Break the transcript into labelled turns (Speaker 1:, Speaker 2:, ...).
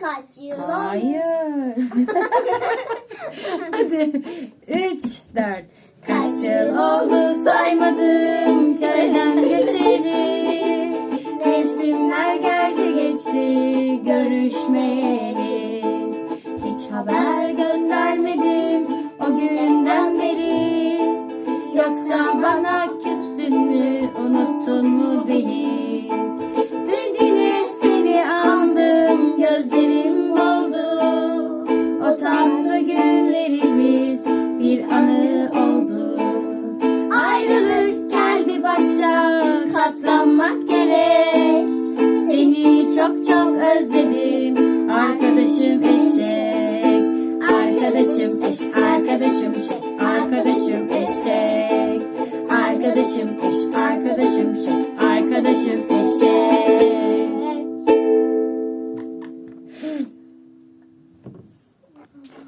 Speaker 1: Kaç yıl oldu?
Speaker 2: Hayır. Hadi. Üç, dört.
Speaker 1: Kaç yıl oldu saymadım
Speaker 2: köyden göçeli. Resimler geldi geçti görüşmeyeli. Hiç haber göndermedin o günden beri. Yoksa bana küstün mü unuttun mu beni? çok çok özledim. Arkadaşım eşek. Arkadaşım eş Arkadaşım eşek Arkadaşım eşek. Arkadaşım eş Arkadaşım eşek